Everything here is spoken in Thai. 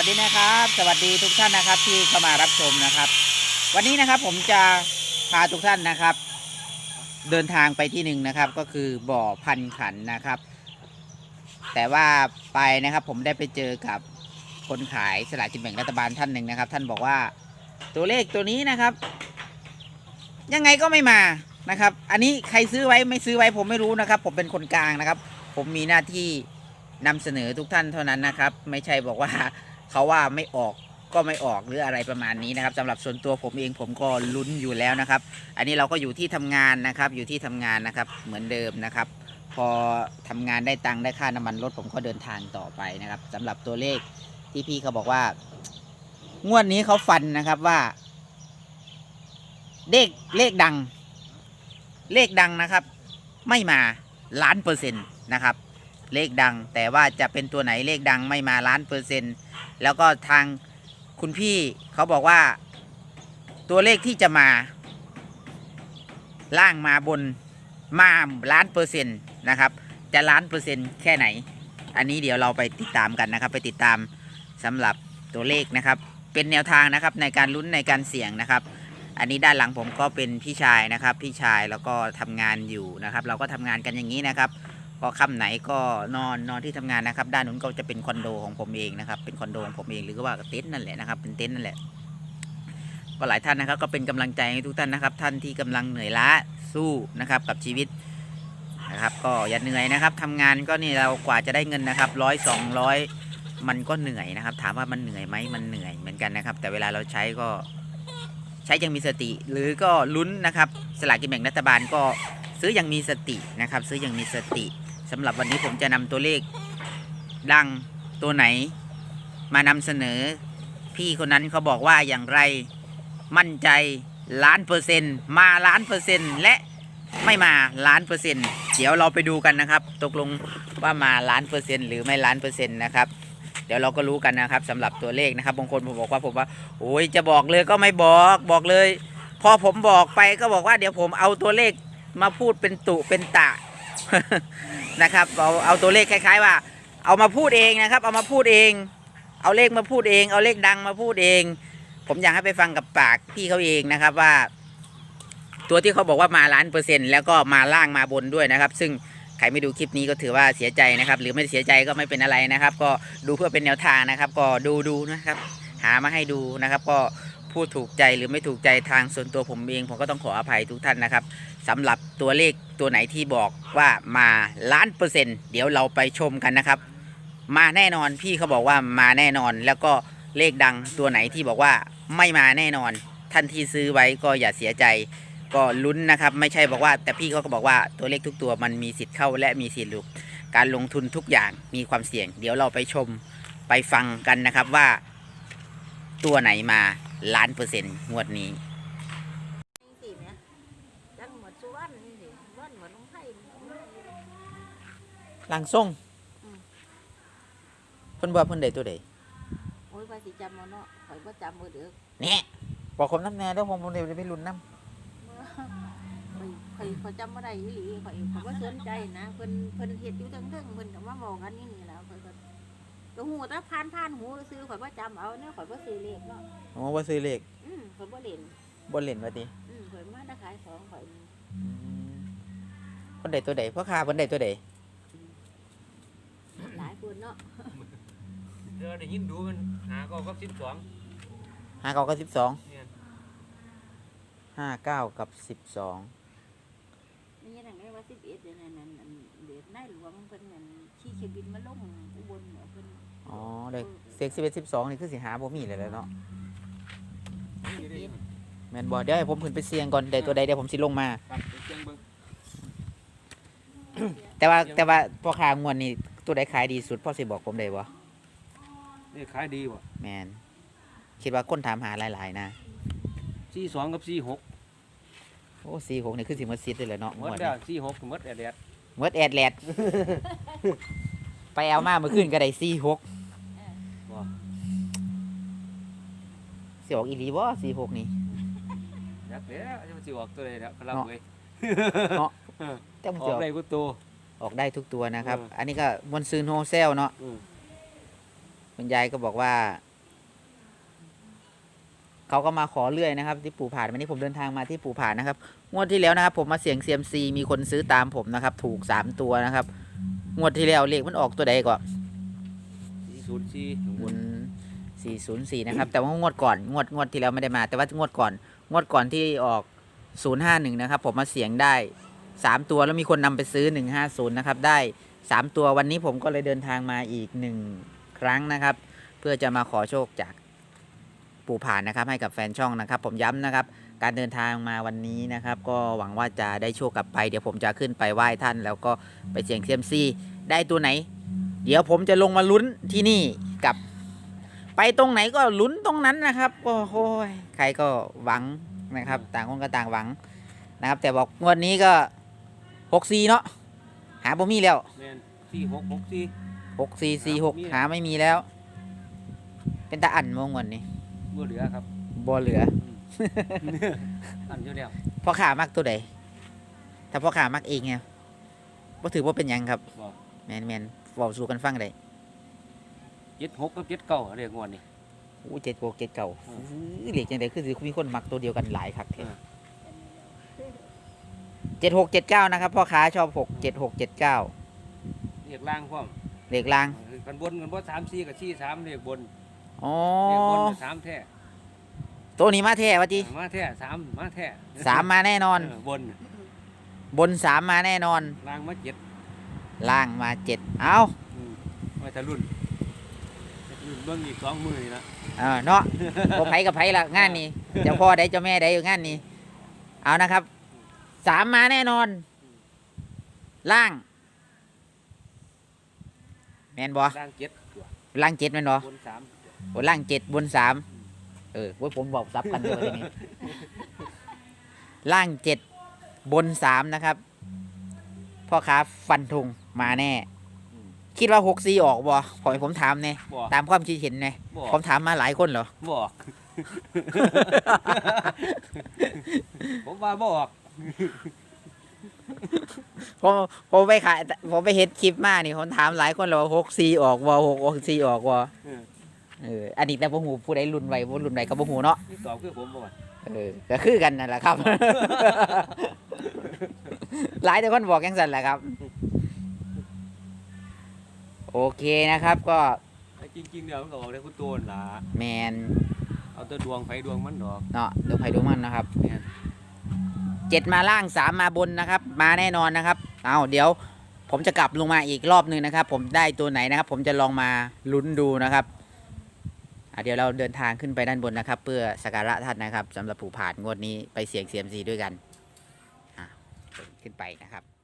วัสดีนะครับ สวัสดีทุกท่านนะครับที่เข้ามารับชมนะครับ วันนี้นะครับผมจะพาทุกท่านนะครับ เดินทางไปที่หนึ่งนะครับ ก็คือบ่อพันขันนะครับ แต่ว่าไปนะครับผมได้ไปเจอกับคนขายสลากกินแบ่งรัฐบาลท่านหนึ่งนะครับ ท่านบอกว่าตัวเลขตัวนี้นะครับ ยังไงก็ไม่มานะครับ อันนี้ใครซื้อไว้ไม่ซื้อไว้ผมไม่รู้นะครับ ผมเป็นคนกลางนะครับ ผมมีหน้าที่นำเสนอทุกท่านเท่านั้นนะครับ ไม่ใช่บอกว่า เขาว่าไม่ออกก็ไม่ออกหรืออะไรประมาณนี้นะครับสำหรับส่วนตัวผมเองผมก็ลุ้นอยู่แล้วนะครับ อันนี้เราก็อยู่ที่ทำงานนะครับ อยู่ที่ทำงานนะครับเหมือนเดิมนะครับ พอทำงานได้ตังค์ได้ค่าน้ำมันรถผมก็เดินทางต่อไปนะครับสำหรับตัวเลขที่พี่เขาบอกว่า งวดนี้เขาฟันนะครับว่า เลขเลขดัง เลขดังนะครับ ไม่มาล้านเปอร์เซ็นต์นะครับ เลขดัง แต่ว่าจะเป็นตัวไหนเลขดังไม่มาล้านเปอร์เซ็นต์แล้วก็ทางคุณพี่เขาบอกว่า ตัวเลขที่จะมา ล่างมาบนมาล้านเปอร์เซ็นต์นะครับ จะล้านเปอร์เซ็นต์แค่ไหน อันนี้เดี๋ยวเราไปติดตามกันนะครับ ไปติดตามสำหรับตัวเลขนะครับ เป็นแนวทางนะครับในการลุ้นในการเสี่ยงนะครับ อันนี้ด้านหลังผมก็เป็นพี่ชายนะครับ พี่ชายแล้วก็ทำงานอยู่นะครับ เราก็ทำงานกันอย่างนี้นะครับ ก็ค่ำไหนก็นอนนอนที่ทำงานนะครับ ด้านนู้นก็จะเป็นคอนโดของผมเองนะครับ เป็นคอนโดของผมเองหรือว่าเต็นท์นั่นแหละนะครับ เป็นเต็นท์นั่นแหละ ก็หลายท่านนะครับ ก็เป็นกำลังใจให้ทุกท่านนะครับ ท่านที่กำลังเหนื่อยล้าสู้นะครับ กับชีวิตนะครับ ก็อย่าเหนื่อยนะครับทำงานก็นี่เรากว่าจะได้เงินนะครับร้อยสองร้อยมันก็เหนื่อยนะครับ ถามว่ามันเหนื่อยไหมมันเหนื่อยเหมือนกันนะครับ แต่เวลาเราใช้ก็ใช้ยังมีสติ หรือก็ลุ้นนะครับ สลากกินแบ่งรัฐบาลก็ซื้ออยังมีสตินะครับ ซื้ออยังมีสติ สำหรับวันนี้ผมจะนำตัวเลขดังตัวไหน มานำเสนอ พี่คนนั้นเขาบอกว่าอย่างไรมั่นใจล้านเปอร์เซ็นต์มาล้านเปอร์เซ็นต์และไม่มาล้านเปอร์เซ็นต์เดี๋ยวเราไปดูกันนะครับ ตกลงว่ามาล้านเปอร์เซ็นต์หรือไม่ล้านเปอร์เซ็นต์นะครับเดี๋ยวเราก็รู้กันนะครับสำหรับตัวเลขนะครับบางคนผมบอกว่าผมว่าโอ้ยจะบอกเลยก็ไม่บอกบอกเลย พอผมบอกไปก็บอกว่าเดี๋ยวผมเอาตัวเลขมาพูดเป็นตุเป็นตะ นะครับเอาเอาตัวเลขคล้ายๆว่า เอามาพูดเองนะครับ เอามาพูดเอง เอาเลขมาพูดเอง เอาเลขดังมาพูดเอง ผมอยากให้ไปฟังกับปากพี่เขาเองนะครับว่า ตัวที่เขาบอกว่ามาล้านเปอร์เซ็นต์แล้วก็มาล่างมาบนด้วยนะครับ ซึ่งใครไม่ดูคลิปนี้ก็ถือว่าเสียใจนะครับ หรือไม่เสียใจก็ไม่เป็นอะไรนะครับ ก็ดูเพื่อเป็นแนวทางนะครับ ก็ดูดูนะครับ หามาให้ดูนะครับ ก็ พูดถูกใจหรือไม่ถูกใจทางส่วนตัวผมเอง ผมก็ต้องขออภัยทุกท่านนะครับสำหรับตัวเลขตัวไหนที่บอกว่ามาล้านเปอร์เซ็นต์เดี๋ยวเราไปชมกันนะครับ มาแน่นอนพี่เขาบอกว่ามาแน่นอน แล้วก็เลขดังตัวไหนที่บอกว่าไม่มาแน่นอน ท่านที่ซื้อไว้ก็อย่าเสียใจ ก็ลุ้นนะครับ ไม่ใช่บอกว่า แต่พี่เขาก็บอกว่าตัวเลขทุกตัวมันมีสิทธิ์เข้าและมีสิทธิ์หลุดการลงทุนทุกอย่างมีความเสี่ยง เดี๋ยวเราไปชมไปฟังกันนะครับว่าตัวไหนมา ล้านเปอร์เซ็นต์งวดนี้นี่สิเนี่ยจังหวัดสุวรรณนี่สิบ้านหวัดลงไทยหลังส่งอืมเพิ่นบอกเพิ่นได้ตัวใดโอ้ยว่าสิจำเอาเนาะข่อยบ่จำบ่เด้อเนี่ยบอกผมน้ำแน่แล้วผมผมเดี๋ยวไปลุ้นน้ข่อยข่อยข่อยจำบ่ได้อีหลีข่อยข่อยบ่สนใจนะเพิ่นเพิ่นเฮ็ดอยู่เทิงๆเพิ่นก็มาบอกกันนี่นี่แหล้วข่อย ก็ก็ฮู้แต่ผ่านผ่านหูซื้อข่อยบ่จำเอาเนี่ยข่อยบ่ซื้อเลขเนาะำผมว่าซื้อเลขอืมข่อยบ่เล่นบนเล่นว่าติอืมข่อยมาได้ขายของข่อยนี่เพิ่นได้ตัวใดพ่อค้าเพิ่นได้ตัวใดหลายคนเนาะเดี๋ยวได้ยินดูมันหาก็ก็สิบสองห้าเก้ากับสิบสองเนี่ยห้าเก้ากับสิบสอง นี่ยังไงว่า11เดือนนั้นนั่นอันเดือนนายหลวงเพิ่นนั่นขี่เครื่องบินมาลงอุบลเหรอเพิ่นอ๋อเลยเซ็กสิบเอ็ดสิบสองนี่คือสิหาบ่มีเลยแหล้วเนาะเฮ็ดแม่นบ่เดี๋ยวให้ผมขึ้นไปเสี่ยงก่อนได้ตัวใดเดี๋ยวผมสิลงมา ครับไปเชียงเบิ้งแต่ว่าแต่ว่าพ่อค้างวดนี้ตัวใดขายดีสุดพ่อสิบอกผมได้บ่นี่ขายดีว่ะแมนคิดว่าคนถามหาหลาย ๆ นะ สี่สองกับสี่หก โอ้สี่หกนี่คือสิหมดซิดเลยแหละเนาะหมงดวดแล้วนี้สี่หกหมดแอดแดดหมดแอดแลดไปเอามาเมื่อคืนก็ได้สี่หกว่ะสิออกอีหลีบ่สี่หกนี่อยากแล้วจะมาสิออกตัวใดแล้วครับเนาะเว้ยแต่มันอจะอกออกได้กูตัวออกได้ทุกตัวนะครับเอออัอันนี้ก็มวนซืนโฮเซลเนาะอืมคุณยายก็บอกว่า เขาก็มาขอเรื่อยนะครับ ที่ปู่ผ่านวันนี้ผมเดินทางมาที่ปู่ผ่านนะครับ งวดที่แล้วนะครับ ผมมาเสี่ยงเซียมซีมีคนซื้อตามผมนะครับ ถูกสามตัวนะครับ งวดที่แล้วเลขมันออกตัวใดก่อนสี่ศูนย์สี่บุญสี่ศูนย์สี่นะครับ แต่ว่างวดก่อนงวดงวดที่แล้วไม่ได้มา แต่ว่างวดก่อน งวดก่อนที่ออกศูนย์ห้าหนึ่งนะครับ ผมมาเสี่ยงได้สามตัวแล้วมีคนนำไปซื้อหนึ่งห้าศูนย์นะครับ ได้สามตัววันนี้ผมก็เลยเดินทางมาอีกหนึ่งครั้งนะครับ เพื่อจะมาขอโชคจาก ปู่ผ่านนะครับให้กับแฟนช่องนะครับ ผมย้ำนะครับ การเดินทางมาวันนี้นะครับ ก็หวังว่าจะได้โชคกลับไปเดี๋ยวผมจะขึ้นไปไหว้ท่าน แล้วก็ไปเสี่ยงเซียมซีได้ตัวไหน เดี๋ยวผมจะลงมาลุ้นที่นี่กับ ไปตรงไหนก็ลุ้นตรงนั้นนะครับโอ้โหยใครก็หวังนะครับ ต่างคนก็ต่างหวังนะครับ แต่บอกงวดนี้ก็หกสี่เนาะหาบ่มีแล้วแมนสี่หกหกสี่หกสี่สี่หกหาบ่มีหาไม่มีแล้ว เป็นตาอันมงวันนี้ บัวเหลือครับบ่เหลือ อันเดียวเดียวพ่อขามักตัวใดถ้าพ่อขามักเองไงบ่ถือว่าเป็นหยังครับบอกแมนแมนบอกสู่กันฟังได้เจ็ดหกกับเจ็ดเก้าเรียกงวดนี่ อู้เจ็ดโกเจ็ดเก่าอืมอื้อเหล็กจังไดคือสิมีคนมักตัวเดียวกันหลายคักแท้เออเจ็ดหกเจ็ดเก้านะครับพ่อค้าชอบหกเจ็ดหกเจ็ดเก้าเรียกล่างพร้อมเหล็กลาง กันบนกันบ่สามสี่กับสี่สามเรียกบน อ๋อเรียกบนกับสามแท้ตัวนี้มาแท้วะจีมาแท้สามมาแท้สามมาแน่นอน เบนบนสามมาแน่นอนล่างมาเจ็ดล่างมาเจ็ดเอาอืมไว้ทะรุ่นรุ่นเบิ่งอีกสองมือนี่นะเออเนาะ โอไผกับไผละงานนี้เจ้าพ่อได้เจ้าแม่ได้อยู่งานนี้ เอานะครับสามมาแน่นอน ล่าง แมนบอล่างเจ็ดตัวล่างเจ็ดแมนบอบนสาม โอ้ล่างเจ็ดบนสามเออโอ้ยผมบอกซับกันเลยทีนี้ล่างเจ็ดบนสามนะครับ พ่อค้าฟันธงมาแน่อืมคิดว่าหกซีออกบ่ขอให้ผมถามเนี่ยบอกตามความคิดเห็นเนี่ยบอกผมถามมาหลายคนเหรอ บอก ผมว่าบอกผมผมไปขายผมไปเห็นคลิปมานี่ผมถามหลายคนแล้วว่าหกซีออกบ่หกหกซีออกบ่ เออเอออันนี้แต่บ่หูผู้ใดรุ่นไว้บ่รุ่นใดก็บ่หูเนาะนี่ตอบคือผมบอกว่าเออก็คือกันนั่นแหละครับ หลายแต่คนบอกยังสั่นแหละครับ โอเคนะครับ ก็ไอ้จริงๆเดี๋ยวมันก็ออกได้คุณตัวนั่นล่ะแมนเอาแต่ดวงไฟดวงมันดอก เนาะดูไผดูมันนะครับแม่นเจ็ดมาล่างสามมาบนนะครับ มาแน่นอนนะครับ เอาเดี๋ยว ผมจะกลับลงมาอีกรอบหนึ่งนะครับ ผมได้ตัวไหนนะครับ ผมจะลองมาลุ้นดูนะครับอะ เดี๋ยวเราเดินทางขึ้นไปด้านบนนะครับ เพื่อสักการะท่านนะครับสำหรับผู้ผ่านงวดนี้ไปเสี่ยงเซียมซีด้วยกันขึ้นไปนะครับ